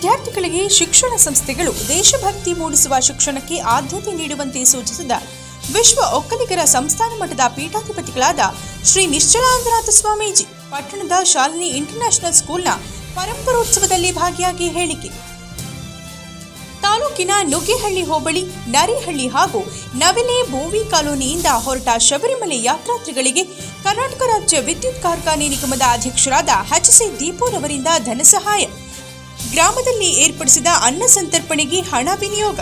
ವಿದ್ಯಾರ್ಥಿಗಳಿಗೆ ಶಿಕ್ಷಣ ಸಂಸ್ಥೆಗಳು ದೇಶಭಕ್ತಿ ಮೂಡಿಸುವ ಶಿಕ್ಷಣಕ್ಕೆ ಆದ್ಯತೆ ನೀಡುವಂತೆ ಸೂಚಿಸಿದ ವಿಶ್ವ ಒಕ್ಕಲಿಗರ ಸಂಸ್ಥಾನ ಮಠದ ಪೀಠಾಧಿಪತಿಗಳಾದ ಶ್ರೀ ನಿಶ್ಚಲಾನಂದನಾಥ ಸ್ವಾಮೀಜಿ, ಪಟ್ಟಣದ ಶಾಲಿನಿ ಇಂಟರ್ನ್ಯಾಷನಲ್ ಸ್ಕೂಲ್ನ ಪರಂಪರೋತ್ಸವದಲ್ಲಿ ಭಾಗಿಯಾಗಿ ಹೇಳಿಕೆ. ತಾಲೂಕಿನ ನುಗ್ಗೇಹಳ್ಳಿ ಹೋಬಳಿ, ನರಿಹಳ್ಳಿ ಹಾಗೂ ನವಿಲೆ ಭೋವಿ ಕಾಲೋನಿಯಿಂದ ಹೊರಟ ಶಬರಿಮಲೆ ಯಾತ್ರಾರ್ಥಿಗಳಿಗೆ ಕರ್ನಾಟಕ ರಾಜ್ಯ ವಿದ್ಯುತ್ ಕಾರ್ಖಾನೆ ನಿಗಮದ ಅಧ್ಯಕ್ಷರಾದ ಹಚ್ಸಿ ದೀಪೋರವರಿಂದ ಧನ ಸಹಾಯ ಗ್ರಾಮದಲ್ಲಿ ಏರ್ಪಡಿಸಿದ ಅನ್ನ ಸಂತರ್ಪಣೆಗೆ ಹಣ ವಿನಿಯೋಗ.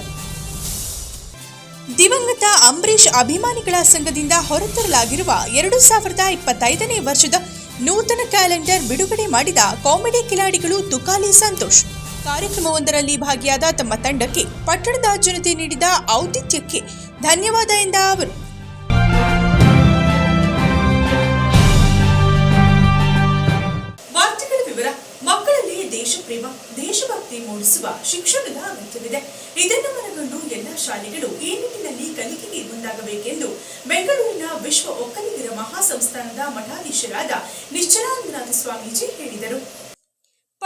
ದಿವಂಗತ ಅಂಬರೀಷ್ ಅಭಿಮಾನಿಗಳ ಸಂಘದಿಂದ ಹೊರತರಲಾಗಿರುವ ಎರಡು ಸಾವಿರದ ಇಪ್ಪತ್ತೈದನೇ ವರ್ಷದ ನೂತನ ಕ್ಯಾಲೆಂಡರ್ ಬಿಡುಗಡೆ ಮಾಡಿದ ಕಾಮಿಡಿ ಕಿಲಾಡಿಗಳು ತುಕಾಲಿ ಸಂತೋಷ್. ಕಾರ್ಯಕ್ರಮವೊಂದರಲ್ಲಿ ಭಾಗಿಯಾದ ತಮ್ಮ ತಂಡಕ್ಕೆ ಪಟ್ಟಣದ ಜನತೆ ನೀಡಿದ ಔತಿಥ್ಯಕ್ಕೆ ಧನ್ಯವಾದ ಎಂದ ಅವರು. ದೇಶಪ್ರೇಮ ದೇಶಭಕ್ತಿ ಮೂಡಿಸುವ ಶಿಕ್ಷಣದ ಅಗತ್ಯವಿದೆ. ಇದನ್ನು ಮನಗೊಂಡು ಎಲ್ಲ ಶಾಲೆಗಳು ಈ ನಿಟ್ಟಿನಲ್ಲಿ ಕಲಿಕೆಗೆ ಮುಂದಾಗಬೇಕೆಂದು ಬೆಂಗಳೂರಿನ ವಿಶ್ವ ಒಕ್ಕಲಿಗರ ಮಹಾಸಂಸ್ಥಾನದ ಮಠಾಧೀಶರಾದ ನಿಶ್ಚಲಾನಂದನಾಥ ಸ್ವಾಮೀಜಿ ಹೇಳಿದರು.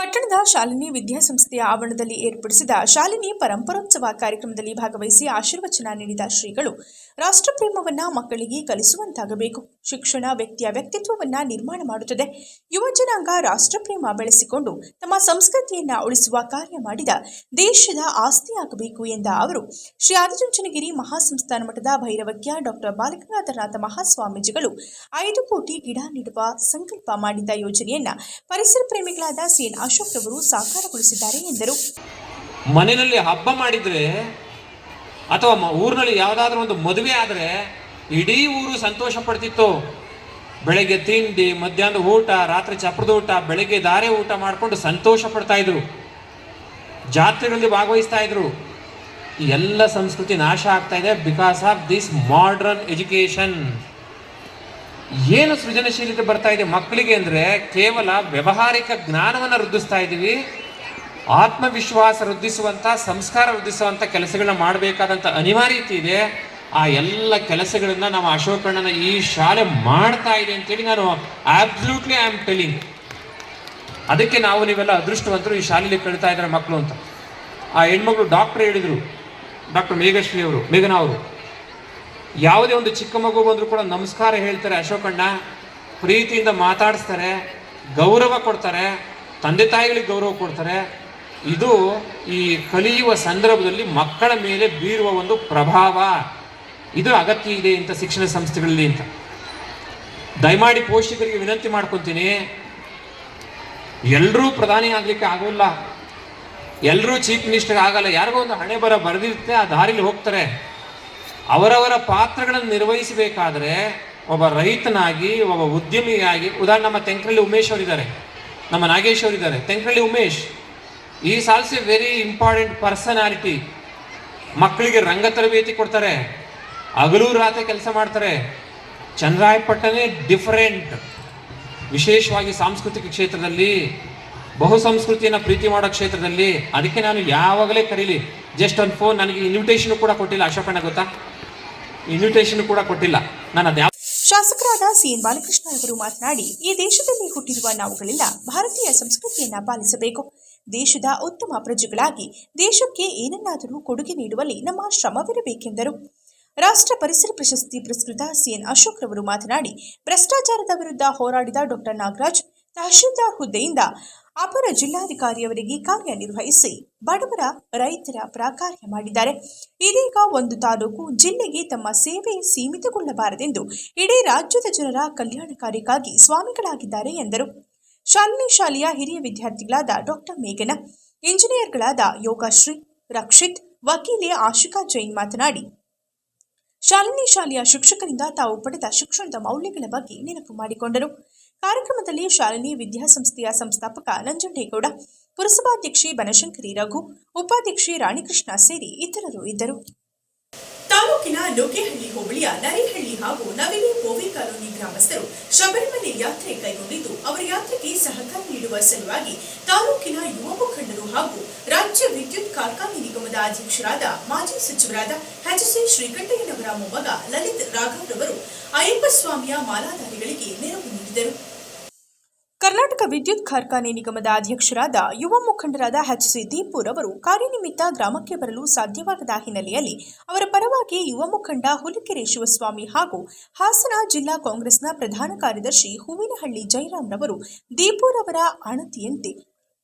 ಪಟ್ಟಣದ ಶಾಲಿನಿ ವಿದ್ಯಾಸಂಸ್ಥೆಯ ಆವರಣದಲ್ಲಿ ಏರ್ಪಡಿಸಿದ ಶಾಲಿನಿ ಪರಂಪರೋತ್ಸವ ಕಾರ್ಯಕ್ರಮದಲ್ಲಿ ಭಾಗವಹಿಸಿ ಆಶೀರ್ವಚನ ನೀಡಿದ ಶ್ರೀಗಳು, ರಾಷ್ಟ್ರಪ್ರೇಮವನ್ನ ಮಕ್ಕಳಿಗೆ ಕಲಿಸುವಂತಾಗಬೇಕು. ಶಿಕ್ಷಣ ವ್ಯಕ್ತಿಯ ವ್ಯಕ್ತಿತ್ವವನ್ನ ನಿರ್ಮಾಣ ಮಾಡುತ್ತದೆ. ಯುವ ಜನಾಂಗ ರಾಷ್ಟ್ರಪ್ರೇಮ ಬೆಳೆಸಿಕೊಂಡು ತಮ್ಮ ಸಂಸ್ಕೃತಿಯನ್ನ ಉಳಿಸುವ ಕಾರ್ಯ ಮಾಡಿದ ದೇಶದ ಆಸ್ತಿಯಾಗಬೇಕು ಎಂದ ಅವರು, ಶ್ರೀ ಆದಿಚುಂಚನಗಿರಿ ಮಹಾಸಂಸ್ಥಾನ ಮಠದ ಭೈರವಜ್ಞ ಡಾಕ್ಟರ್ ಬಾಲಕನಾಥನಾಥ ಮಹಾಸ್ವಾಮೀಜಿಗಳು ಐದು ಕೋಟಿ ಗಿಡ ನೆಡುವ ಸಂಕಲ್ಪ ಮಾಡಿದ್ದ ಯೋಜನೆಯನ್ನ ಪರಿಸರ ಪ್ರೇಮಿಗಳಾದ ಸಿಎನ್ ಅಶೋಕ್ ಅವರು ಸಾಕಾರಗೊಳಿಸಿದ್ದಾರೆ ಎಂದರು. ಮನೆಯಲ್ಲಿ ಹಬ್ಬ ಮಾಡಿದ್ರೆ ಅಥವಾ ಊರಿನಲ್ಲಿ ಯಾವುದಾದ್ರೂ ಒಂದು ಮದುವೆ ಆದರೆ ಇಡೀ ಊರು ಸಂತೋಷ ಪಡ್ತಿತ್ತು. ಬೆಳಗ್ಗೆ ತಿಂಡಿ ಮಧ್ಯಾಹ್ನದ ಊಟ, ರಾತ್ರಿ ಚಪ್ರದ ಊಟ, ಬೆಳಗ್ಗೆ ದಾರೆ ಊಟ ಮಾಡಿಕೊಂಡು ಸಂತೋಷ ಪಡ್ತಾ ಇದ್ರು. ಜಾತ್ರೆಗಳಲ್ಲಿ ಭಾಗವಹಿಸ್ತಾ ಇದ್ರು. ಎಲ್ಲ ಸಂಸ್ಕೃತಿ ನಾಶ ಆಗ್ತಾ ಇದೆ because of this modern education ಏನು ಸೃಜನಶೀಲತೆ ಬರ್ತಾ ಇದೆ ಮಕ್ಕಳಿಗೆ ಅಂದರೆ ಕೇವಲ ವ್ಯವಹಾರಿಕ ಜ್ಞಾನವನ್ನು ವೃದ್ಧಿಸ್ತಾ ಇದ್ದೀವಿ ಆತ್ಮವಿಶ್ವಾಸ ವೃದ್ಧಿಸುವಂಥ ಸಂಸ್ಕಾರ ವೃದ್ಧಿಸುವಂಥ ಕೆಲಸಗಳನ್ನ ಮಾಡಬೇಕಾದಂಥ ಅನಿವಾರ್ಯತೆ ಇದೆ. ಆ ಎಲ್ಲ ಕೆಲಸಗಳನ್ನು ನಾವು ಅಶೋಕಣ್ಣನ ಈ ಶಾಲೆ ಮಾಡ್ತಾ ಇದೆ ಅಂತೇಳಿ ನಾನು ಆಬ್ಸಲ್ಯೂಟ್ಲಿ ಐ ಆಮ್ ಟೆಲಿಂಗ್ ಅದಕ್ಕೆ ನಾವು ನೀವೆಲ್ಲ ಅದೃಷ್ಟವಂತರು ಈ ಶಾಲೆಯಲ್ಲಿ ಕಲಿತಾ ಇದ್ದಾರೆ ಮಕ್ಕಳು ಅಂತ. ಆ ಹೆಣ್ಮಗಳು ಡಾಕ್ಟರ್ ಹೇಳಿದರು. ಡಾಕ್ಟರ್ ಮೇಘಶ್ರೀ ಅವರು, ಮೇಘನಾ ಅವರು. ಯಾವುದೇ ಒಂದು ಚಿಕ್ಕ ಮಗು ಬಂದರೂ ಕೂಡ ನಮಸ್ಕಾರ ಹೇಳ್ತಾರೆ ಅಶೋಕಣ್ಣ ಪ್ರೀತಿಯಿಂದ ಮಾತಾಡಿಸ್ತಾರೆ, ಗೌರವ ಕೊಡ್ತಾರೆ, ತಂದೆ ತಾಯಿಗಳಿಗೆ ಗೌರವ ಕೊಡ್ತಾರೆ. ಇದು ಈ ಕಲಿಯುವ ಸಂದರ್ಭದಲ್ಲಿ ಮಕ್ಕಳ ಮೇಲೆ ಬೀರುವ ಒಂದು ಪ್ರಭಾವ. ಇದು ಅಗತ್ಯ ಇದೆ ಅಂತ ಶಿಕ್ಷಣ ಸಂಸ್ಥೆಗಳಲ್ಲಿ ಅಂತ. ದಯಮಾಡಿ ಪೋಷಕರಿಗೆ ವಿನಂತಿ ಮಾಡ್ಕೊತೀನಿ. ಎಲ್ಲರೂ ಪ್ರಧಾನಿ ಆಗಲಿಕ್ಕೆ ಆಗೋಲ್ಲ. ಎಲ್ಲರೂ ಚೀಫ್ ಮಿನಿಸ್ಟರ್ ಆಗಲ್ಲ. ಯಾರಿಗೋ ಒಂದು ಹಣೆ ಬರ ಬರೆದಿರುತ್ತೆ, ಆ ದಾರಿಲಿ ಹೋಗ್ತಾರೆ. ಅವರವರ ಪಾತ್ರಗಳನ್ನು ನಿರ್ವಹಿಸಬೇಕಾದ್ರೆ ಒಬ್ಬ ರೈತನಾಗಿ, ಒಬ್ಬ ಉದ್ಯಮಿಯಾಗಿ, ಉದಾಹರಣೆ ನಮ್ಮ ತೆಂಕರಳ್ಳಿ ಉಮೇಶ್ ಅವರಿದ್ದಾರೆ, ನಮ್ಮ ನಾಗೇಶ್ ಅವರಿದ್ದಾರೆ. ತೆಂಕರಳ್ಳಿ ಉಮೇಶ್ ಈ ಸಾಲ್ಸ್ ಎ ವೆರಿ ಇಂಪಾರ್ಟೆಂಟ್ ಪರ್ಸನಾಲಿಟಿ ಮಕ್ಕಳಿಗೆ ರಂಗ ತರಬೇತಿ ಕೊಡ್ತಾರೆ, ಹಗಲು ರಾತ್ರಿ ಕೆಲಸ ಮಾಡ್ತಾರೆ. ಚಂದ್ರಾಯಪಟ್ಟನೇ ಡಿಫರೆಂಟ್ ವಿಶೇಷವಾಗಿ ಸಾಂಸ್ಕೃತಿಕ ಕ್ಷೇತ್ರದಲ್ಲಿ, ಬಹು ಸಂಸ್ಕೃತಿಯನ್ನು ಪ್ರೀತಿ ಮಾಡೋ ಕ್ಷೇತ್ರದಲ್ಲಿ. ಅದಕ್ಕೆ ನಾನು ಯಾವಾಗಲೇ ಕರೀಲಿ ಜಸ್ಟ್ ಒಂದು ಫೋನ್ ನನಗೆ ಇನ್ವಿಟೇಷನ್ ಕೂಡ ಕೊಟ್ಟಿಲ್ಲ. ಅಶೋಕಣ್ಣ ಗೊತ್ತಾ? ಇನ್ವಿಟೇಷನ್ ಕೂಡ ಕೊಟ್ಟಿಲ್ಲ. ನಾನು ಅದ್ಯಾವ ಶಾಸಕರಾದ ಸಿಎನ್ ಬಾಲಕೃಷ್ಣ ಅವರು ಮಾತನಾಡಿ, ಈ ದೇಶದಲ್ಲಿ ಹುಟ್ಟಿರುವ ನಾವುಗಳೆಲ್ಲ. ಭಾರತೀಯ ಸಂಸ್ಕೃತಿಯನ್ನ ಪಾಲಿಸಬೇಕು. ದೇಶದ ಉತ್ತಮ ಪ್ರಜೆಗಳಾಗಿ, ದೇಶಕ್ಕೆ ಏನನ್ನಾದರೂ ಕೊಡುಗೆ ನೀಡುವಲ್ಲಿ ನಮ್ಮ ಶ್ರಮವಿರಬೇಕೆಂದರು. ರಾಷ್ಟ್ರ ಪರಿಸರ ಪ್ರಶಸ್ತಿ ಪುರಸ್ಕೃತ ಸಿಎನ್ ಅಶೋಕ್ ರವರು ಮಾತನಾಡಿ, ಭ್ರಷ್ಟಾಚಾರದ ವಿರುದ್ಧ ಹೋರಾಡಿದ ಡಾಕ್ಟರ್ ನಾಗರಾಜ್ ತಹಶೀಲ್ದಾರ್ ಹುದ್ದೆಯಿಂದ ಅಪರ ಜಿಲ್ಲಾಧಿಕಾರಿಯವರಿಗೆ ಕಾರ್ಯನಿರ್ವಹಿಸಿ ಬಡವರ ರೈತರ ಪ್ರಾಕಾರ್ಯ ಮಾಡಿದ್ದಾರೆ. ಇದೀಗ ಒಂದು ತಾಲೂಕು ಜಿಲ್ಲೆಗೆ ತಮ್ಮ ಸೇವೆ ಸೀಮಿತಗೊಳ್ಳಬಾರದೆಂದು ಇಡೀ ರಾಜ್ಯದ ಜನರ ಕಲ್ಯಾಣಕಾರಿಗಾಗಿ ಸ್ವಾಮಿಗಳಾಗಿದ್ದಾರೆ ಎಂದರು. ಶಾಲಿನಿ ಶಾಲೆಯ ಹಿರಿಯ ವಿದ್ಯಾರ್ಥಿಗಳಾದ ಡಾಕ್ಟರ್ ಮೇಘನ, ಇಂಜಿನಿಯರ್ಗಳಾದ ಯೋಗಶ್ರೀ, ರಕ್ಷಿತ್, ವಕೀಲೆ ಆಶಿಕಾ ಜೈನ್ ಮಾತನಾಡಿ ಶಾಲಿನಿ ಶಾಲೆಯ ಶಿಕ್ಷಕರಿಂದ ತಾವು ಪಡೆದ ಶಿಕ್ಷಣದ ಮೌಲ್ಯಗಳ ಬಗ್ಗೆ ನೆನಪು ಮಾಡಿಕೊಂಡರು. ಕಾರ್ಯಕ್ರಮದಲ್ಲಿ ಶಾಲಿನಿ ವಿದ್ಯಾಸಂಸ್ಥೆಯ ಸಂಸ್ಥಾಪಕ ನಂಜುಂಡೇಗೌಡ ಪುರಸಭಾಧ್ಯಕ್ಷಿ ಬನಶಂಕರಿ ರಘು, ಉಪಾಧ್ಯಕ್ಷಿ ರಾಣಿಕೃಷ್ಣ ಸೇರಿ ಇತರರು ಇದ್ದರು. ತಾಲೂಕಿನ ಲೋಕೇಹಳ್ಳಿ ಹೋಬಳಿಯ ನರಿಹಳ್ಳಿ ಹಾಗೂ ನವಿಲೆ ಕೋವಿ ಕಾಲೋನಿ ಗ್ರಾಮಸ್ಥರು ಶಬರಿಮಲೆ ಯಾತ್ರೆ ಕೈಗೊಂಡಿದ್ದು, ಅವರ ಯಾತ್ರೆಗೆ ಸಹಕಾರ ನೀಡುವ ಸಲುವಾಗಿ ತಾಲೂಕಿನ ಯುವ ಮುಖಂಡರು ಹಾಗೂ ರಾಜ್ಯ ವಿದ್ಯುತ್ ಕಾರ್ಖಾನೆ ನಿಗಮದ ಅಧ್ಯಕ್ಷರಾದ ಮಾಜಿ ಸಚಿವರಾದ ಎಚ್ ಸಿ ಶ್ರೀಕಂಠಯ್ಯನವರ ಮೊಮ್ಮಗ ಲಲಿತ್ ರಾಘವ್ರವರು ಅಯ್ಯಪ್ಪ ಸ್ವಾಮಿಯ ಮಾಲಾಧಾರಿಗಳಿಗೆ ನೆರವು ನೀಡಿದರು. ಕರ್ನಾಟಕ ವಿದ್ಯುತ್ ಕಾರ್ಖಾನೆ ನಿಗಮದ ಅಧ್ಯಕ್ಷರಾದ ಯುವ ಮುಖಂಡರಾದ ಎಚ್ ಸಿ ದೀಪೂರ್ ಅವರು ಕಾರ್ಯನಿಮಿತ್ತ ಗ್ರಾಮಕ್ಕೆ ಬರಲು ಸಾಧ್ಯವಾಗದ ಹಿನ್ನೆಲೆಯಲ್ಲಿ ಅವರ ಪರವಾಗಿ ಯುವ ಮುಖಂಡ ಹುಲಿಕೆರೆ ಶಿವಸ್ವಾಮಿ ಹಾಗೂ ಹಾಸನ ಜಿಲ್ಲಾ ಕಾಂಗ್ರೆಸ್ನ ಪ್ರಧಾನ ಕಾರ್ಯದರ್ಶಿ ಹೂವಿನಹಳ್ಳಿ ಜಯರಾಮ್ ರವರು ದೀಪೂರ್ ಅವರ ಅಣತಿಯಂತೆ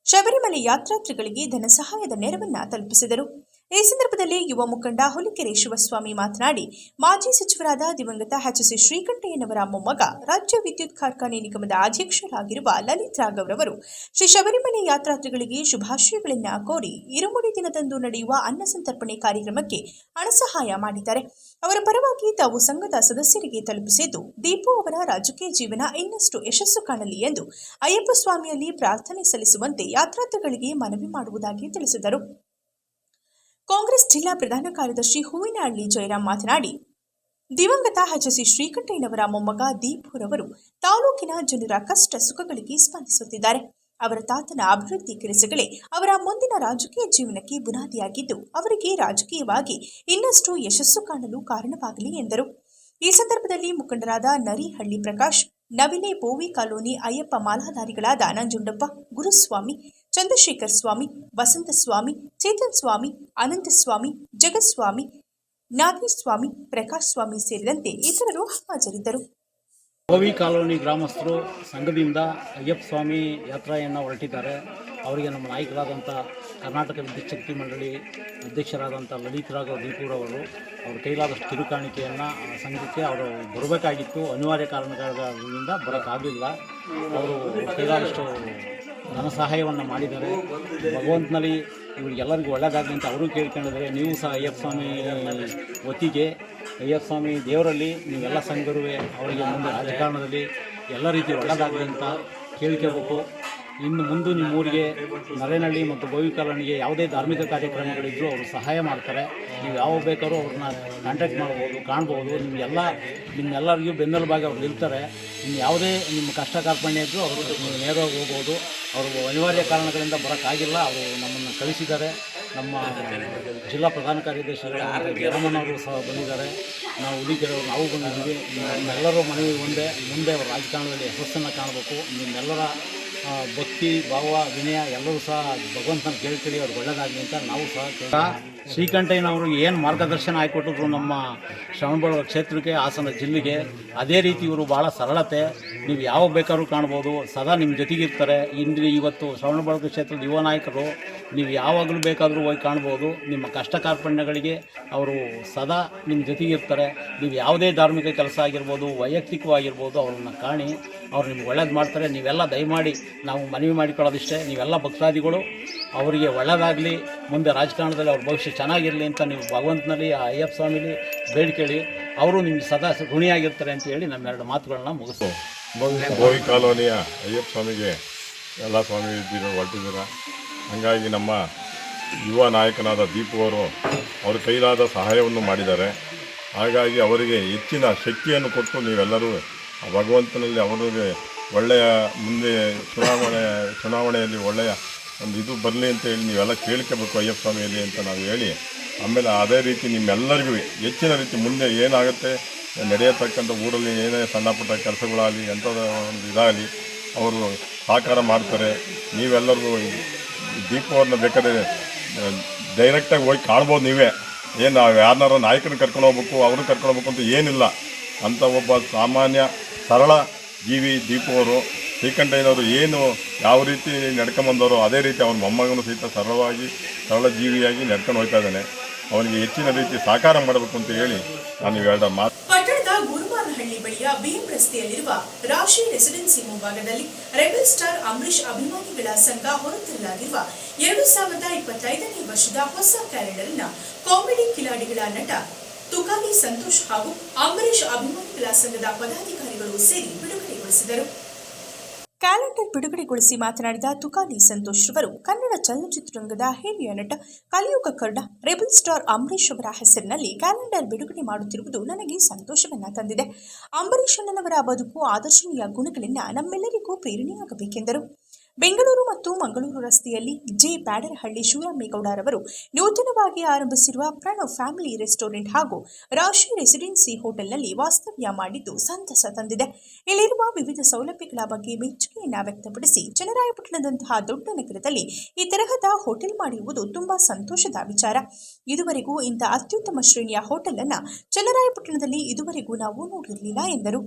ಶಬರಿಮಲೆ ಯಾತ್ರಾರ್ಥಿಗಳಿಗೆ ಧನ ಸಹಾಯದ ನೆರವನ್ನ ತಲುಪಿಸಿದರು. ಈ ಸಂದರ್ಭದಲ್ಲಿ ಯುವ ಮುಖಂಡ ಹುಲಿಕೆರೆ ಶಿವಸ್ವಾಮಿ ಮಾತನಾಡಿ, ಮಾಜಿ ಸಚಿವರಾದ ದಿವಂಗತ ಎಚ್ ಸಿ ಶ್ರೀಕಂಠಯ್ಯನವರ ಮೊಮ್ಮಗ, ರಾಜ್ಯ ವಿದ್ಯುತ್ ಕಾರ್ಖಾನೆ ನಿಗಮದ ಅಧ್ಯಕ್ಷರಾಗಿರುವ ಲಲಿತ್ ರಾಘವ್ ರವರು ಶ್ರೀ ಶಬರಿಮಲೆ ಯಾತ್ರಾರ್ಥಿಗಳಿಗೆ ಶುಭಾಶಯಗಳನ್ನ ಕೋರಿ ಇರುಮುಡಿ ದಿನದಂದು ನಡೆಯುವ ಅನ್ನ ಸಂತರ್ಪಣೆ ಕಾರ್ಯಕ್ರಮಕ್ಕೆ ಹಣ ಸಹಾಯ ಮಾಡಿದ್ದಾರೆ. ಅವರ ಪರವಾಗಿ ತಾವು ಸಂಘದ ಸದಸ್ಯರಿಗೆ ತಲುಪಿಸಿದ್ದು, ದೀಪು ಅವರ ರಾಜಕೀಯ ಜೀವನ ಇನ್ನಷ್ಟು ಯಶಸ್ಸು ಕಾಣಲಿ ಎಂದು ಅಯ್ಯಪ್ಪ ಸ್ವಾಮಿಯಲ್ಲಿ ಪ್ರಾರ್ಥನೆ ಸಲ್ಲಿಸುವಂತೆ ಯಾತ್ರಾರ್ಥಿಗಳಿಗೆ ಮನವಿ ಮಾಡುವುದಾಗಿ ತಿಳಿಸಿದರು. ಕಾಂಗ್ರೆಸ್ ಜಿಲ್ಲಾ ಪ್ರಧಾನ ಕಾರ್ಯದರ್ಶಿ ಹೂವಿನಹಳ್ಳಿ ಜಯರಾಮ್ ಮಾತನಾಡಿ, ದಿವಂಗತ ಹಜಸಿ ಶ್ರೀಕಂಠಯ್ಯನವರ ಮೊಮ್ಮಗ ದೀಪುರವರು ತಾಲೂಕಿನ ಜನರ ಕಷ್ಟ ಸುಖಗಳಿಗೆ ಸ್ಪಂದಿಸುತ್ತಿದ್ದಾರೆ. ಅವರ ತಾತನ ಅಭಿವೃದ್ಧಿ ಕೆಲಸಗಳೇ ಅವರ ಮುಂದಿನ ರಾಜಕೀಯ ಜೀವನಕ್ಕೆ ಬುನಾದಿಯಾಗಿದ್ದು, ಅವರಿಗೆ ರಾಜಕೀಯವಾಗಿ ಇನ್ನಷ್ಟು ಯಶಸ್ಸು ಕಾಣಲು ಕಾರಣವಾಗಲಿ ಎಂದರು. ಈ ಸಂದರ್ಭದಲ್ಲಿ ಮುಖಂಡರಾದ ನರಿಹಳ್ಳಿ ಪ್ರಕಾಶ್ ನವಿಲೆ ಬೋವಿ ಕಾಲೋನಿ ಅಯ್ಯಪ್ಪ ಮಾಲಾಧಾರಿಗಳಾದ ನಂಜುಂಡಪ್ಪ, ಗುರುಸ್ವಾಮಿ, ಚಂದ್ರಶೇಖರ್ ಸ್ವಾಮಿ, ವಸಂತ ಸ್ವಾಮಿ, ಚೇತನ್ ಸ್ವಾಮಿ ಅನಂತಸ್ವಾಮಿ ಜಗಸ್ವಾಮಿ, ನಾಗೇಶ್ ಪ್ರಕಾಶ್ ಸ್ವಾಮಿ ಸೇರಿದಂತೆ ಇತರರು ಹಾಜರಿದ್ದರು. ಗೋವಿ ಕಾಲೋನಿ ಗ್ರಾಮಸ್ಥರು ಸಂಘದಿಂದ ಅಯ್ಯಪ್ಪ ಸ್ವಾಮಿ ಯಾತ್ರೆಯನ್ನು ಹೊರಟಿದ್ದಾರೆ. ಅವರಿಗೆ ನಮ್ಮ ನಾಯಕರಾದಂಥ ಕರ್ನಾಟಕ ವಿದ್ಯುತ್ ಶಕ್ತಿ ಮಂಡಳಿ ಅಧ್ಯಕ್ಷರಾದಂಥ ಲಲಿತ್ ರಾಘವ್ ದೀಪೂರ್ ಅವರು ಕೈಲಾದಷ್ಟು ಕಿರುಕಾಣಿಕೆಯನ್ನು ಸಂಘಕ್ಕೆ ಅವರು ಬರಬೇಕಾಗಿತ್ತು. ಅನಿವಾರ್ಯ ಕಾರಣಗಳಿಂದ ಬರೋಕ್ಕಾಗಲಿಲ್ಲ. ಅವ್ರ ಕೈಲಾದಷ್ಟು ಧನ ಸಹಾಯವನ್ನು ಮಾಡಿದ್ದಾರೆ. ಭಗವಂತನಲ್ಲಿ ಇವ್ರಿಗೆಲ್ಲರಿಗೂ ಒಳ್ಳೆಯದಾಗಲಿ ಅಂತ ಅವರು ಕೇಳ್ಕೊಂಡಿದ್ದಾರೆ. ನೀವು ಸಹ ಅಯ್ಯಪ್ಪ ಸ್ವಾಮಿ ಒತ್ತಿಗೆ ಅಯ್ಯಪ್ಪ ಸ್ವಾಮಿ ದೇವರಲ್ಲಿ ನೀವೆಲ್ಲ ಸಂಘರುವೆ, ಅವರಿಗೆ ಮುಂದೆ ರಾಜಕಾರಣದಲ್ಲಿ ಎಲ್ಲ ರೀತಿ ಒಳ್ಳೆಯದಾಗಲಿ ಅಂತ ಕೇಳ್ಕೋಬೇಕು ಇನ್ನು ಮುಂದೆ ನಿಮ್ಮ ಊರಿಗೆ ನರೇನಹಳ್ಳಿ ಮತ್ತು ಗೋವಿ ಕಾಲೋನಿಗೆ ಯಾವುದೇ ಧಾರ್ಮಿಕ ಕಾರ್ಯಕ್ರಮಗಳಿದ್ದರೂ ಅವರು ಸಹಾಯ ಮಾಡ್ತಾರೆ. ನೀವು ಯಾವಾಗ ಬೇಕಾದ್ರೂ ಅವ್ರನ್ನ ಕಾಂಟ್ಯಾಕ್ಟ್ ಮಾಡ್ಬೋದು, ಕಾಣ್ಬೋದು. ನಿಮಗೆಲ್ಲ, ನಿಮ್ಮೆಲ್ಲರಿಗೂ ಬೆನ್ನೆಲುಬಾಗಿ ಅವ್ರು ನಿಲ್ತಾರೆ. ನಿಮ್ಮ ಯಾವುದೇ ನಿಮ್ಮ ಕಷ್ಟ ಕಾರ್ಪಣ್ಯ ಇದ್ದರೂ ಅವರು ನೇರವಾಗಿ ಹೋಗ್ಬೋದು. ಅವರು ಅನಿವಾರ್ಯ ಕಾರಣಗಳಿಂದ ಬರೋಕ್ಕಾಗಿಲ್ಲ. ಅವರು ನಮ್ಮನ್ನು ಕಳಿಸಿದ್ದಾರೆ. ನಮ್ಮ ಜಿಲ್ಲಾ ಪ್ರಧಾನ ಕಾರ್ಯದರ್ಶಿಗಳಾದ ಅವರು ಸಹ ಬಂದಿದ್ದಾರೆ. ನಾವು ಹುಡುಗಿಯರು ನಾವು ಬಂದಿದ್ದೀವಿ. ನಿಮ್ಮೆಲ್ಲರೂ ಮನವಿ ಒಂದೇ, ಮುಂದೆ ರಾಜಕಾರಣದಲ್ಲಿ ಯಶಸ್ಸನ್ನು ಕಾಣಬೇಕು. ನಿಮ್ಮೆಲ್ಲರ ಭಕ್ತಿ, ಭಾವ, ವಿನಯ ಎಲ್ಲರೂ ಸಹ ಭಗವಂತನ ಕೇಳ್ತೀರಿ, ಅವ್ರಿಗೆ ಒಳ್ಳೆಯದಾಗಲಿ ಅಂತ ನಾವು ಸಹ. ಶ್ರೀಕಂಠಯ್ಯನವರು ಏನು ಮಾರ್ಗದರ್ಶನ ಹಾಕಿಕೊಟ್ಟಿದ್ರು ನಮ್ಮ ಶ್ರವಣಬೆಳಗೊಳ ಕ್ಷೇತ್ರಕ್ಕೆ, ಹಾಸನ ಜಿಲ್ಲೆಗೆ, ಅದೇ ರೀತಿ ಇವರು ಭಾಳ ಸರಳತೆ. ನೀವು ಯಾವ ಬೇಕಾದ್ರೂ ಕಾಣ್ಬೋದು. ಸದಾ ನಿಮ್ಮ ಜೊತೆಗಿರ್ತಾರೆ ಇಂದು ಇವತ್ತು ಶ್ರವಣಬೆಳಗೊಳ ಕ್ಷೇತ್ರದ ಯುವ ನಾಯಕರು, ನೀವು ಯಾವಾಗಲೂ ಬೇಕಾದರೂ ಹೋಗಿ ಕಾಣ್ಬೋದು. ನಿಮ್ಮ ಕಷ್ಟ ಕಾರ್ಪಣ್ಯಗಳಿಗೆ ಅವರು ಸದಾ ನಿಮ್ಮ ಜೊತೆಗಿರ್ತಾರೆ ನೀವು ಯಾವುದೇ ಧಾರ್ಮಿಕ ಕೆಲಸ ಆಗಿರ್ಬೋದು, ವೈಯಕ್ತಿಕವಾಗಿರ್ಬೋದು, ಅವರನ್ನು ಕಾಣಿ. ಅವ್ರು ನಿಮ್ಗೆ ಒಳ್ಳೇದು ಮಾಡ್ತಾರೆ, ನೀವೆಲ್ಲ ದಯಮಾಡಿ ನಾವು ಮನವಿ ಮಾಡಿಕೊಳ್ಳೋದಿಷ್ಟೇ. ನೀವೆಲ್ಲ ಭಕ್ತಾದಿಗಳು, ಅವರಿಗೆ ಒಳ್ಳೆಯದಾಗಲಿ ಮುಂದೆ ರಾಜಕಾರಣದಲ್ಲಿ ಅವ್ರ ಭವಿಷ್ಯ ಚೆನ್ನಾಗಿರಲಿ ಅಂತ ನೀವು ಭಗವಂತನಲ್ಲಿ, ಆ ಅಯ್ಯಪ್ಪ ಸ್ವಾಮಿಲಿ ಬೇಡ್ಕೇಳಿ ಅವರು ನಿಮ್ಗೆ ಸದಾ ಋಣಿಯಾಗಿರ್ತಾರೆ ಅಂತ ಹೇಳಿ ನಮ್ಮೆರಡು ಮಾತುಗಳನ್ನ ಮುಗಿಸ್ತೀವಿ ಗೋವಿ ಕಾಲೋನಿಯ ಅಯ್ಯಪ್ಪ ಸ್ವಾಮಿಗೆ ಎಲ್ಲ ಸ್ವಾಮಿ ಇದ್ದೀರ, ಹೊರಟಿದ್ದೀರ, ಹಾಗಾಗಿ ನಮ್ಮ ಯುವ ನಾಯಕನಾದ ದೀಪು ಅವರು ಅವ್ರ ಕೈಲಾದ ಸಹಾಯವನ್ನು ಮಾಡಿದ್ದಾರೆ. ಹಾಗಾಗಿ ಅವರಿಗೆ ಹೆಚ್ಚಿನ ಶಕ್ತಿಯನ್ನು ಕೊಟ್ಟು ನೀವೆಲ್ಲರೂ ಭಗವಂತನಲ್ಲಿ ಅವರಿಗೆ ಒಳ್ಳೆಯ ಮುಂದೆ ಚುನಾವಣೆ, ಚುನಾವಣೆಯಲ್ಲಿ ಒಳ್ಳೆಯ ಒಂದು ಇದು ಬರಲಿ ಅಂತ ಹೇಳಿ ನೀವೆಲ್ಲ ಕೇಳ್ಕೋಬೇಕು ಅಯ್ಯಪ್ಪ ಸ್ವಾಮಿಯಲ್ಲಿ ಅಂತ ನಾವು ಹೇಳಿ, ಆಮೇಲೆ ಅದೇ ರೀತಿ ನಿಮ್ಮೆಲ್ಲರಿಗೂ ಹೆಚ್ಚಿನ ರೀತಿ ಮುಂದೆ ಏನಾಗುತ್ತೆ, ನಡೆಯತಕ್ಕಂಥ ಊರಲ್ಲಿ ಏನೇ ಸಣ್ಣ ಪುಟ್ಟ ಕೆಲಸಗಳಾಗಲಿ ಎಂಥದ ಒಂದು ಇದಾಗಲಿ, ಅವರು ಸಹಕಾರ ಮಾಡ್ತಾರೆ. ನೀವೆಲ್ಲರಿಗೂ ದೀಪವನ್ನು ಬೇಕಾದ್ರೆ ಡೈರೆಕ್ಟಾಗಿ ಹೋಗಿ ಕಾಣ್ಬೋದು ನೀವೇ. ಏನು ಯಾರನ್ನಾರ ನಾಯಕನ ಕರ್ಕೊಂಡು ಹೋಗ್ಬೇಕು, ಅವ್ರನ್ನ ಕರ್ಕೊಂಡು ಹೋಗ್ಬೇಕು ಅಂತ ಏನಿಲ್ಲ. ಅಂಥ ಒಬ್ಬ ಸಾಮಾನ್ಯ ಸರಳ ಜೀವಿ ದೀಪವರು ಶ್ರೀಕಂಠಯ್ಯನವರು ಏನು ಯಾವ ರೀತಿ ನಡ್ಕೊಂಬಂದವರು ಅದೇ ರೀತಿ ಅವನ ಮೊಮ್ಮಗನು ಸಹಿತ ಸರಳವಾಗಿ, ಸರಳ ಜೀವಿಯಾಗಿ ನಡ್ಕೊಂಡು ಹೋಗ್ತಾ ಇದ್ದಾನೆ. ಅವನಿಗೆ ಹೆಚ್ಚಿನ ರೀತಿ ಸಹಕಾರ ಮಾಡಬೇಕು ಅಂತ ಹೇಳಿ ನಾನು ಹೇಳ್ದ ಮಾತು. ಪಟ್ಟಣದ ಬಳಿಯ ಭೀಮ್ ರಸ್ತೆಯಲ್ಲಿರುವ ರಾಶಿ ರೆಸಿಡೆನ್ಸಿ ಮುಂಭಾಗದಲ್ಲಿ ರೆಬಲ್ ಸ್ಟಾರ್ ಅಂಬರೀಷ್ ಅಭಿಮಾನಿಗಳ ಸಂಘ ಹೊರತರಲಾಗಿರುವ ಎರಡು ಸಾವಿರದ ಇಪ್ಪತ್ತೈದನೇ ವರ್ಷದ ಹೊಸ ಕ್ಯಾಲೆಂಡರ್ನ ಕಾಮಿಡಿ ಕಿಲಾಡಿಗಳ ನಟ ತುಕಾಲಿ ಸಂತೋಷ್ ಹಾಗೂ ಅಂಬರೀಷ್ ಅಭಿಮಾನಿಗಳ ಸಂಘದ ಪದಾಧಿಕಾರಿಗಳು ಸೇರಿ ಬಿಡುಗಡೆಗೊಳಿಸಿದರು. ಕ್ಯಾಲೆಂಡರ್ ಬಿಡುಗಡೆಗೊಳಿಸಿ ಮಾತನಾಡಿದ ತುಕಾಲಿ ಸಂತೋಷ್ ರವರು, ಕನ್ನಡ ಚಲನಚಿತ್ರರಂಗದ ಹಿರಿಯ ನಟ ಕಲಿಯುಗ ಕರ್ಣ ರೆಬಲ್ ಸ್ಟಾರ್ ಅಂಬರೀಷ್ ಅವರ ಹೆಸರಿನಲ್ಲಿ ಕ್ಯಾಲೆಂಡರ್ ಬಿಡುಗಡೆ ಮಾಡುತ್ತಿರುವುದು ನನಗೆ ಸಂತೋಷವನ್ನ ತಂದಿದೆ. ಅಂಬರೀಷ್ ಅಣ್ಣನವರ ಬದುಕು ಆದರ್ಶನೀಯ ಗುಣಗಳಿಂದ ನಮ್ಮೆಲ್ಲರಿಗೂ ಪ್ರೇರಣೆಯಾಗಬೇಕೆಂದರು. ಬೆಂಗಳೂರು ಮತ್ತು ಮಂಗಳೂರು ರಸ್ತೆಯಲ್ಲಿ ಜೆ ಬ್ಯಾಡರಹಳ್ಳಿ ಶಿವರಾಮೇಗೌಡರವರು ನೂತನವಾಗಿ ಆರಂಭಿಸಿರುವ ಪ್ರಣವ್ ಫ್ಯಾಮಿಲಿ ರೆಸ್ಟೋರೆಂಟ್ ಹಾಗೂ ರಾಶಿ ರೆಸಿಡೆನ್ಸಿ ಹೋಟೆಲ್ನಲ್ಲಿ ವಾಸ್ತವ್ಯ ಮಾಡಿದ್ದು ಸಂತಸ ತಂದಿದೆ. ಇಲ್ಲಿರುವ ವಿವಿಧ ಸೌಲಭ್ಯಗಳ ಬಗ್ಗೆ ಮೆಚ್ಚುಗೆಯನ್ನ ವ್ಯಕ್ತಪಡಿಸಿ ಚನ್ನರಾಯಪಟ್ಟಣದಂತಹ ದೊಡ್ಡ ನಗರದಲ್ಲಿ ಈ ತರಹದ ಹೋಟೆಲ್ ಮಾಡಿರುವುದು ತುಂಬಾ ಸಂತೋಷದ ವಿಚಾರ. ಇದುವರೆಗೂ ಇಂಥ ಅತ್ಯುತ್ತಮ ಶ್ರೇಣಿಯ ಹೋಟೆಲ್ ಅನ್ನ ಚನ್ನರಾಯಪಟ್ಟಣದಲ್ಲಿ ಇದುವರೆಗೂ ನಾವು ನೋಡಿರಲಿಲ್ಲ ಎಂದರು.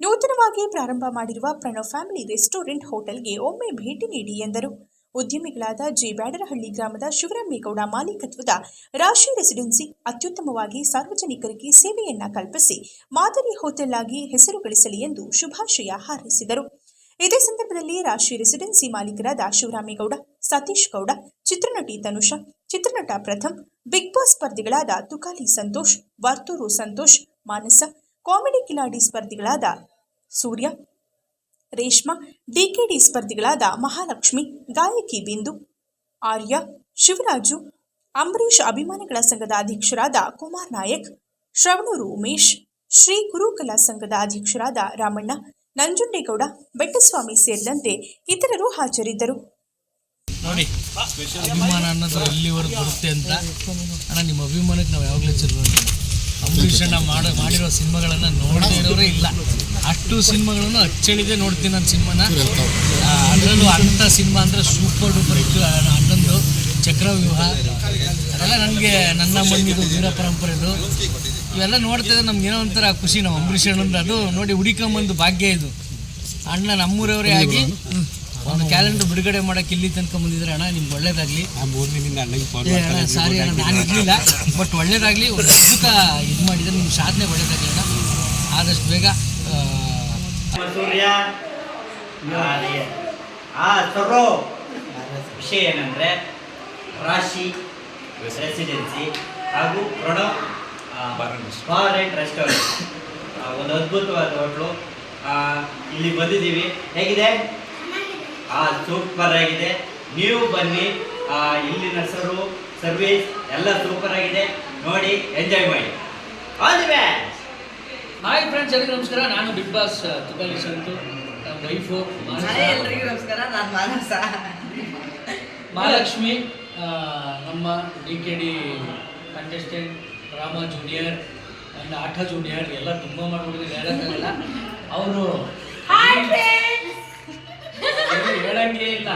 ನೂತನವಾಗಿ ಪ್ರಾರಂಭ ಮಾಡಿರುವ ಪ್ರಣವ್ ಫ್ಯಾಮಿಲಿ ರೆಸ್ಟೋರೆಂಟ್ ಹೋಟೆಲ್ಗೆ ಒಮ್ಮೆ ಭೇಟಿ ನೀಡಿ ಎಂದರು. ಉದ್ಯಮಿಗಳಾದ ಜಿ ಬ್ಯಾಡರಹಳ್ಳಿ ಗ್ರಾಮದ ಶಿವರಾಮೇಗೌಡ ಮಾಲೀಕತ್ವದ ರಾಶಿ ರೆಸಿಡೆನ್ಸಿ ಅತ್ಯುತ್ತಮವಾಗಿ ಸಾರ್ವಜನಿಕರಿಗೆ ಸೇವೆಯನ್ನ ಕಲ್ಪಿಸಿ ಮಾದರಿ ಹೋಟೆಲ್ ಆಗಿ ಹೆಸರು ಗಳಿಸಲಿ ಎಂದು ಶುಭಾಶಯ ಹಾರೈಸಿದರು. ಇದೇ ಸಂದರ್ಭದಲ್ಲಿ ರಾಶಿ ರೆಸಿಡೆನ್ಸಿ ಮಾಲೀಕರಾದ ಶಿವರಾಮೇಗೌಡ, ಸತೀಶ್ ಗೌಡ, ಚಿತ್ರನಟಿ ತನುಷಾ, ಚಿತ್ರನಟ ಪ್ರಥಮ್, ಬಿಗ್ ಬಾಸ್ ಸ್ಪರ್ಧಿಗಳಾದ ತುಕಾಲಿ ಸಂತೋಷ್, ವರ್ತೂರು ಸಂತೋಷ್, ಮಾನಸ, ಕಾಮಿಡಿ ಕಿಲಾಡಿ ಸ್ಪರ್ಧಿಗಳಾದ ಸೂರ್ಯ ರೇಷ್ಮಾ ಡಿಕೆಡಿ ಸ್ಪರ್ಧಿಗಳಾದ ಮಹಾಲಕ್ಷ್ಮಿ, ಗಾಯಕಿ ಬಿಂದು, ಆರ್ಯ, ಶಿವರಾಜು, ಅಂಬರೀಷ್ ಅಭಿಮಾನಿಗಳ ಸಂಘದ ಅಧ್ಯಕ್ಷರಾದ ಕುಮಾರ್ ನಾಯಕ್, ಶ್ರವಣೂರು ಉಮೇಶ್, ಶ್ರೀ ಗುರುಕಲಾ ಸಂಘದ ಅಧ್ಯಕ್ಷರಾದ ರಾಮಣ್ಣ, ನಂಜುಂಡೇಗೌಡ, ಬೆಟ್ಟಸ್ವಾಮಿ ಸೇರಿದಂತೆ ಇತರರು ಹಾಜರಿದ್ದರು. ನೋಡಿ, ಅಭಿಮಾನ ಅನ್ನೋದು ಅಭಿಮಾನಕ್ಕೆ ನಾವು ಯಾವಾಗಲೂ ಚಲೋ ಅಂಬರೀಷ್ ಮಾಡಿರೋ ಸಿನಿಮಾಗಳನ್ನು ನೋಡದೇ ಇಲ್ಲ. ಅಷ್ಟು ಸಿನಿಮಾಗಳನ್ನು ಅಚ್ಚಳಿದೆ ನೋಡ್ತೀನಿ ನನ್ನ ಸಿನಿಮಾನ. ಅದರಲ್ಲೂ ಅಂಥ ಸಿನಿಮಾ ಅಂದರೆ ಸೂಪರ್ ಡೂಪರ್ ಇತ್ತು ಹನ್ನೊಂದು ಚಕ್ರವ್ಯೂಹ ಅದೆಲ್ಲ ನನಗೆ ನನ್ನ ಮಣ್ಣಿದು ವೀರ ಪರಂಪರೆದು. ಇವೆಲ್ಲ ನೋಡ್ತಿದ್ರೆ ನಮ್ಗೆ ಏನೋ ಒಂಥರ ಖುಷಿ ನಾವು ಅಂಬರೀಷ್ ಅಣ್ಣಂದು ಅದು ನೋಡಿ ಹುಡಿಕೊಂಬಂದು ಭಾಗ್ಯ ಇದು. ಅಣ್ಣ ನಮ್ಮೂರವರೇ ಆಗಿ ಒಂದು ಕ್ಯಾಲೆಂಡರ್ ಬಿಡುಗಡೆ ಮಾಡಕ್ಕೆ ಇಲ್ಲಿ ತನಕ ಬಂದಿದ್ರೆ ಅಣ್ಣ ನಿಮ್ಗೆ ಒಳ್ಳೇದಾಗಲಿ. ಸಾರಿ ಅಣ್ಣ ನಾನು ಇರಲಿಲ್ಲ ಬಟ್ ಒಳ್ಳೇದಾಗಲಿ ಒಂದು ಅದ್ಭುತ ಇದು ಮಾಡಿದ್ರೆ ನಿಮ್ಮ ಸಾಧನೆ ಒಳ್ಳೇದಾಗಲಿ ಅಣ್ಣ. ಆದಷ್ಟು ಬೇಗ ಸೂರ್ಯ. ಆ ತರೋ ವಿಷಯ ಏನಂದರೆ ರಾಶಿ ರೆಸಿಡೆನ್ಸಿ ಹಾಗೂ ಪ್ರೊಡಕ್ಟ್ ಬಾರ್ ಆ್ಯಂಡ್ ರೆಸ್ಟೋರೆಂಟ್ ಒಂದು ಅದ್ಭುತವಾದ ಹೋಟ್ಲು. ಇಲ್ಲಿ ಬಂದಿದ್ದೀವಿ. ಹೇಗಿದೆ? ಆ ಸೂಪರ್ ಆಗಿದೆ. ನೀವು ಬನ್ನಿ. ಆ, ಇಲ್ಲಿನ ಸರು ಸರ್ವಿಸ್ ಎಲ್ಲ ಸೂಪರ್ ಆಗಿದೆ. ನೋಡಿ ಎಂಜಾಯ್ ಮಾಡಿ. ಆಲ್ ದಿ ಹಾಯ್ ಫ್ರೆಂಡ್ಸ್ ಎಲ್ಲರಿಗೂ ನಮಸ್ಕಾರ. ನಾನು ಬಿಗ್ ಬಾಸ್ ತುಕಾಲಿ ಸಂತು ನಮ್ಮ ವೈಫು ಹಾಯ್ ಎಲ್ರಿಗೂ ನಮಸ್ಕಾರ. ನಾನು ಮಾನಸ. ಮಹಾಲಕ್ಷ್ಮಿ ನಮ್ಮ D K D contestant Rama junior and ಆಟ ಜೂನಿಯರ್ ಎಲ್ಲ ತುಂಬ ಮಾಡ್ಬಿಟ್ಟಿದ್ರು ಹೇಳೋಕ್ಕಾಗಲ್ಲ ಅವರು ಹೇಳಂಗೆ ಇಲ್ಲ.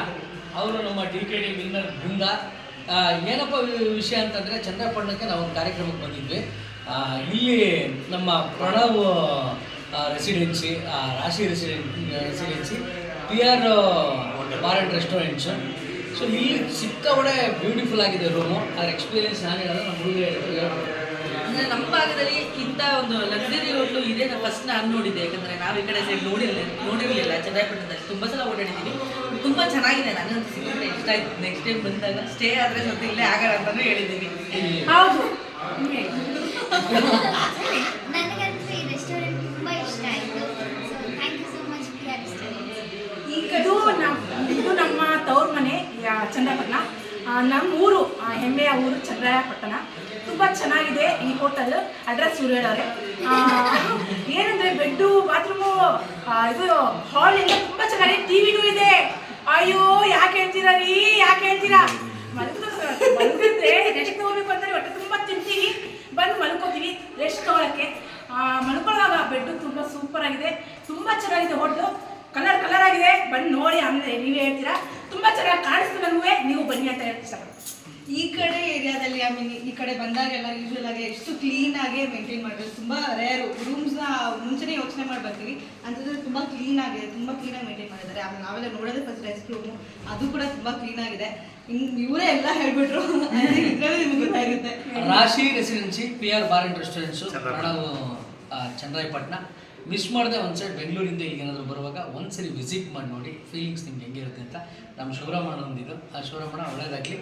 ಅವರು ನಮ್ಮ D K D winner Brinda. ಏನಪ್ಪ ವಿಷಯ ಅಂತಂದರೆ ಚಂದ್ರಪಟ್ಟಣಕ್ಕೆ ನಾವು ಒಂದು ಕಾರ್ಯಕ್ರಮಕ್ಕೆ ಬಂದಿದ್ವಿ. ಇಲ್ಲಿ ನಮ್ಮ Pranav residency Rashi ರೆಸಿಡೆನ್ residency P R bar restaurants so ಇಲ್ಲಿ ಸಿಕ್ಕವಡೆ ಬ್ಯೂಟಿಫುಲ್ ಆಗಿದೆ ರೂಮು ಅದ್ರ ಎಕ್ಸ್ಪೀರಿಯನ್ಸ್ ನಾನು ಹೇಳೋದು ನಮ್ಮ ಹುಡುಗಿ ಹೇಳ್ತೀವಿ ಅಂದರೆ ನಮ್ಮ ಭಾಗದಲ್ಲಿ ಇಂಥ ಒಂದು ಲಕ್ಸುರಿ ಹೋಟ್ಲು ಇದೆ ನಾನು ಫಸ್ಟ್ ನಾನು ನೋಡಿದ್ದೆ. ಯಾಕಂದರೆ ನಾವು ಈ ಕಡೆ ಸೈಡ್ ನೋಡಿರಲಿಲ್ಲ ನೋಡಿರಲಿಲ್ಲ. ಚನ್ನರಾಯಪಟ್ಟಣದಲ್ಲಿ ತುಂಬ ಸಲ ಓಡಾಡಿದ್ದೀನಿ ತುಂಬ ಚೆನ್ನಾಗಿದೆ. ನನಗೆ ಸಿಗುತ್ತೆ ಇಷ್ಟ ಆಯ್ತು. ನೆಕ್ಸ್ಟ್ ಟೈಮ್ ಬಂದಾಗ ಸ್ಟೇ ಆದರೆ ಸ್ವಲ್ಪ ಇಲ್ಲೇ ಆಗಲ್ಲ ಅಂತಲೂ ಹೇಳಿದ್ದೀನಿ ಹೌದು. ನನಗಂತೂ ಈ ರೆಸ್ಟೋರೆಂಟ್ ಇಷ್ಟ ಥ್ಯಾಂಕ್ ಯು ಸೋ ಮಚ್ ನಮ್ಮ ಇದು ನಮ್ಮ ತವ್ರ ಮನೆ ಚಂದ್ರಪಟ್ಟಣ. ನಮ್ಮ ಊರು ಹೆಮ್ಮೆಯ ಊರು ಚಂದ್ರಾಯಪಟ್ಟಣ. ತುಂಬ ಚೆನ್ನಾಗಿದೆ ಈ ಹೋಟೆಲ್ ಅಡ್ರೆಸ್ ಇವ್ರು ಹೇಳೋರೆ ಏನಂದ್ರೆ ಬೆಡ್ಡು, ಬಾತ್ರೂಮು ಇದು ಹಾಲ್ ಎಲ್ಲ ತುಂಬ ಚೆನ್ನಾಗಿದೆ ಟಿವಿನೂ ಇದೆ. ಅಯ್ಯೋ, ಯಾಕೆ ಹೇಳ್ತೀರಾ ರೀ? ಯಾಕೆ ಹೇಳ್ತೀರಾ? ಮಲಗಿದ್ರೆ ಹೊಟ್ಟೆ ತುಂಬ ತಿಂತೀವಿ ಬಂದು ಮಲ್ಕೋತೀವಿ ರೆಸ್ಟ್ ತಗೊಳಕ್ಕೆ. ಮಲ್ಕೊಳ್ಳುವಾಗ ಬೆಡ್ಡು ತುಂಬ ಸೂಪರ್ ಆಗಿದೆ. ತುಂಬ ಚೆನ್ನಾಗಿದೆ ಹೋಟ್ಲು ಕಲರ್ ಕಲರ್ ಆಗಿದೆ. ಬಂದು ನೋಡಿ ಆಮೇಲೆ ನೀವೇ ಹೇಳ್ತೀರಾ? ತುಂಬ ಚೆನ್ನಾಗಿ ಕಾಣಿಸ್ತು ನನಗೂ. ನೀವು ಬನ್ನಿ ಅಂತ ಹೇಳ್ತೀರ ಈ ಕಡೆ ಏರಿಯಾದಲ್ಲಿ ಐ ಮೀನ್ ಈ ಕಡೆ ಬಂದಾಗೆಲ್ಲ ಯೂಶುವಲ್ ಆಗಿ ಎಷ್ಟು ಕ್ಲೀನ್ ಆಗಿ ಮೇಂಟೈನ್ ಮಾಡಿದ್ರು ತುಂಬಾ ರೇರ್ ರೂಮ್ಸ್ನ ಮುಂಚೆನೆ ಯೋಚನೆ ಮಾಡಿ ಬರ್ತೀವಿ ಅಂತಂದ್ರೆ ತುಂಬಾ ಕ್ಲೀನ್ ಆಗಿದೆ ತುಂಬಾ ಕ್ಲೀನ್ ಆಗಿ ಮೇಂಟೈನ್ ಮಾಡಿದ್ದಾರೆ. ಆಮೇಲೆ ನಾವೆಲ್ಲ ನೋಡೋದೇ ಫಸ್ಟ್ ರೆಸ್ಟ್ ರೂಮು ಅದು ಕೂಡ ತುಂಬಾ ಕ್ಲೀನ್ ಆಗಿದೆ. ಇನ್ ಇವರೇ ಎಲ್ಲ ಹೇಳ್ಬಿಟ್ರು. ನಿಮ್ಗೆ ಗೊತ್ತಾಗುತ್ತೆ. Rashi residency P R bar and restaurants Chandrayapatna miss ಮಾಡದೆ ಒಂದು ಸೈಡ್ ಬೆಂಗಳೂರಿಂದ ಈಗ ಏನಾದರೂ ಬರುವಾಗ ಒಂದ್ಸರಿ ವಿಸಿಟ್ ಮಾಡಿ ನೋಡಿ ಫೀಲಿಂಗ್ಸ್ ನಿಮ್ಗೆ ಹೆಂಗಿರುತ್ತೆ ಅಂತ ನಮ್ಮ ಶಿವರಾಮಣ್ಣ ಒಂದಿದ್ದು ಆ ಶಿವರಾಮಣ್ಣ ಒಳ್ಳೇದಾಗಲಿ.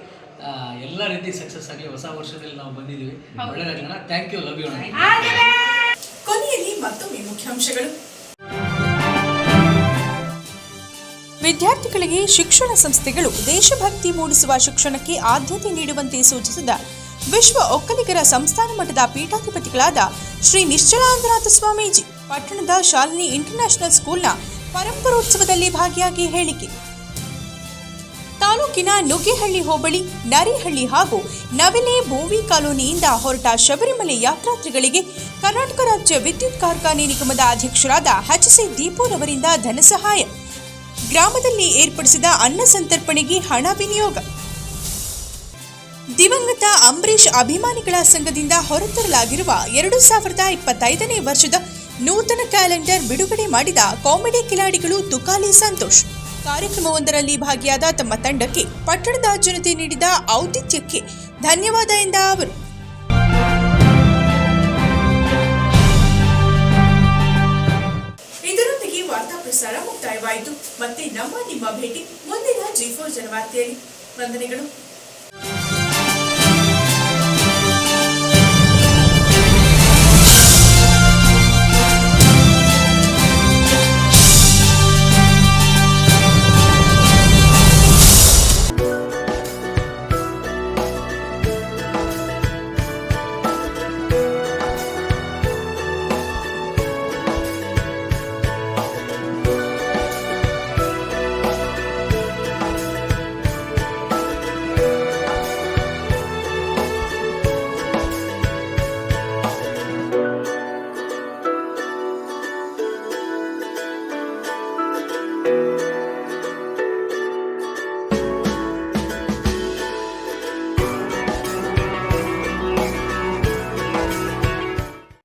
ಎಲ್ಲ ರೀತಿ ಸಕ್ಸಸ್ ಆಗಲಿ ಹೊಸ ವರ್ಷದಲ್ಲಿ ನಾವು ಬಂದಿದ್ದೀವಿ. ಒಳ್ಳೇದಾಗಲಿ ಥ್ಯಾಂಕ್ ಯು ಲವ್ ಯು ಕೊನೆಯಲ್ಲಿ ಮತ್ತೊಮ್ಮೆ ಮುಖ್ಯಾಂಶಗಳು. ವಿದ್ಯಾರ್ಥಿಗಳಿಗೆ ಶಿಕ್ಷಣ ಸಂಸ್ಥೆಗಳು ದೇಶಭಕ್ತಿ ಮೂಡಿಸುವ ಶಿಕ್ಷಣಕ್ಕೆ ಆದ್ಯತೆ ನೀಡುವಂತೆ ಸೂಚಿಸಿದ ವಿಶ್ವ ಒಕ್ಕಲಿಗರ ಸಂಸ್ಥಾನ ಮಟ್ಟದ ಪೀಠಾಧಿಪತಿಗಳಾದ ಶ್ರೀ ನಿಶ್ಚಲಾನಂದನಾಥ ಸ್ವಾಮೀಜಿ ಪಟ್ಟಣದ ಶಾಲಿನಿ ಇಂಟರ್ನ್ಯಾಷನಲ್ ಸ್ಕೂಲ್ನ ಪರಂಪರೋತ್ಸವದಲ್ಲಿ ಭಾಗಿಯಾಗಿ ಹೇಳಿಕೆ. ತಾಲೂಕಿನ ನುಗ್ಗೇಹಳ್ಳಿ ಹೋಬಳಿ, ನರಿಹಳ್ಳಿ ಹಾಗೂ ನವಿಲೆ ಭೋವಿ ಕಾಲೋನಿಯಿಂದ ಹೊರಟ ಶಬರಿಮಲೆ ಯಾತ್ರಾರ್ಥಿಗಳಿಗೆ ಕರ್ನಾಟಕ ರಾಜ್ಯ ವಿದ್ಯುತ್ ಕಾರ್ಖಾನೆ ನಿಗಮದ ಅಧ್ಯಕ್ಷರಾದ ದೀಪೋರವರಿಂದ ದೀಪುರವರಿಂದ ಧನ ಸಹಾಯ. ಗ್ರಾಮದಲ್ಲಿ ಏರ್ಪಡಿಸಿದ ಅನ್ನ ಸಂತರ್ಪಣೆಗೆ ಹಣ ವಿನಿಯೋಗ. ದಿವಂಗತ ಅಂಬರೀಷ್ ಅಭಿಮಾನಿಗಳ ಸಂಘದಿಂದ ಹೊರತರಲಾಗಿರುವ ಎರಡು ಸಾವಿರದ ಇಪ್ಪತ್ತೈದನೇ ವರ್ಷದ ನೂತನ ಕ್ಯಾಲೆಂಡರ್ ಬಿಡುಗಡೆ ಮಾಡಿದ ಕಾಮಿಡಿ ಕಿಲಾಡಿಗಳು ತುಕಾಲಿ ಸಂತೋಷ್. ಕಾರ್ಯಕ್ರಮವೊಂದರಲ್ಲಿ ಭಾಗಿಯಾದ ತಮ್ಮ ತಂಡಕ್ಕೆ ಪಟ್ಟಣದ ಜನತೆ ನೀಡಿದ ಔತಿಥ್ಯಕ್ಕೆ ಧನ್ಯವಾದ ಎಂದ ಅವರು. ಇದರೊಂದಿಗೆ ವಾರ್ತಾ ಪ್ರಸಾರ ಮುಕ್ತಾಯವಾಯಿತು. ಮತ್ತೆ ನಮ್ಮ ನಿಮ್ಮ ಭೇಟಿ ಮುಂದಿನ ಜಿ ಫೋರ್ ಜನವಾರ್ತೆಯಲ್ಲಿ. ವಂದನೆಗಳು.